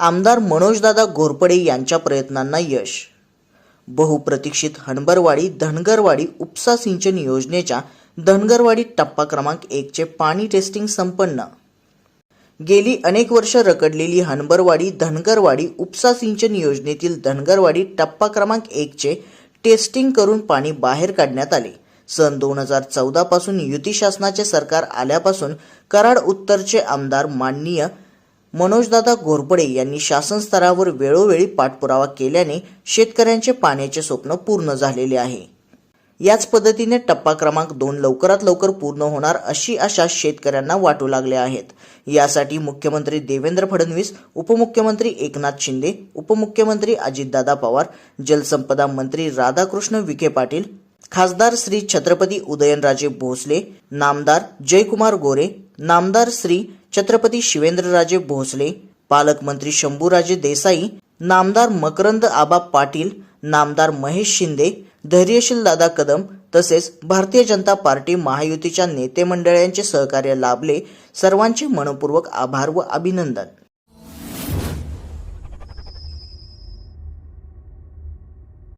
आमदार मनोजदादा घोरपडे यांच्या प्रयत्नांना यश. बहुप्रतीक्षित हणबरवाडी धनगरवाडी उपसा सिंचन योजनेच्या धनगरवाडी टप्पा क्रमांक एकचे पाणी टेस्टिंग संपन्न. गेली अनेक वर्ष रखडलेली हनबरवाडी धनगरवाडी उपसा सिंचन योजनेतील धनगरवाडी टप्पा क्रमांक एकचे टेस्टिंग करून पाणी बाहेर काढण्यात आले. सन दोन हजार चौदा पासून युती शासनाचे सरकार आल्यापासून कराड उत्तरचे आमदार माननीय मनोजदादा घोरपडे यांनी शासन स्तरावर वेळोवेळी पाठपुरावा केल्याने शेतकऱ्यांचे पाण्याचे स्वप्न पूर्ण झालेले आहे. याच पद्धतीने टप्पा क्रमांक दोन लवकरात लवकर पूर्ण होणार अशी आशा शेतकऱ्यांना वाटू लागल्या आहेत. यासाठी मुख्यमंत्री देवेंद्र फडणवीस उपमुख्यमंत्री एकनाथ शिंदे उपमुख्यमंत्री अजितदादा पवार जलसंपदा मंत्री राधाकृष्ण विखे पाटील खासदार श्री छत्रपती उदयनराजे भोसले नामदार जयकुमार गोरे नामदार श्री छत्रपती शिवेंद्रराजे भोसले पालकमंत्री शंभूराजे देसाई नामदार मकरंद आबा पाटील नामदार महेश शिंदे धैर्यशील दादा कदम तसेच भारतीय जनता पार्टी महायुतीच्या नेते मंडळांचे सहकार्य लाभले. सर्वांचे मनपूर्वक आभार व अभिनंदन.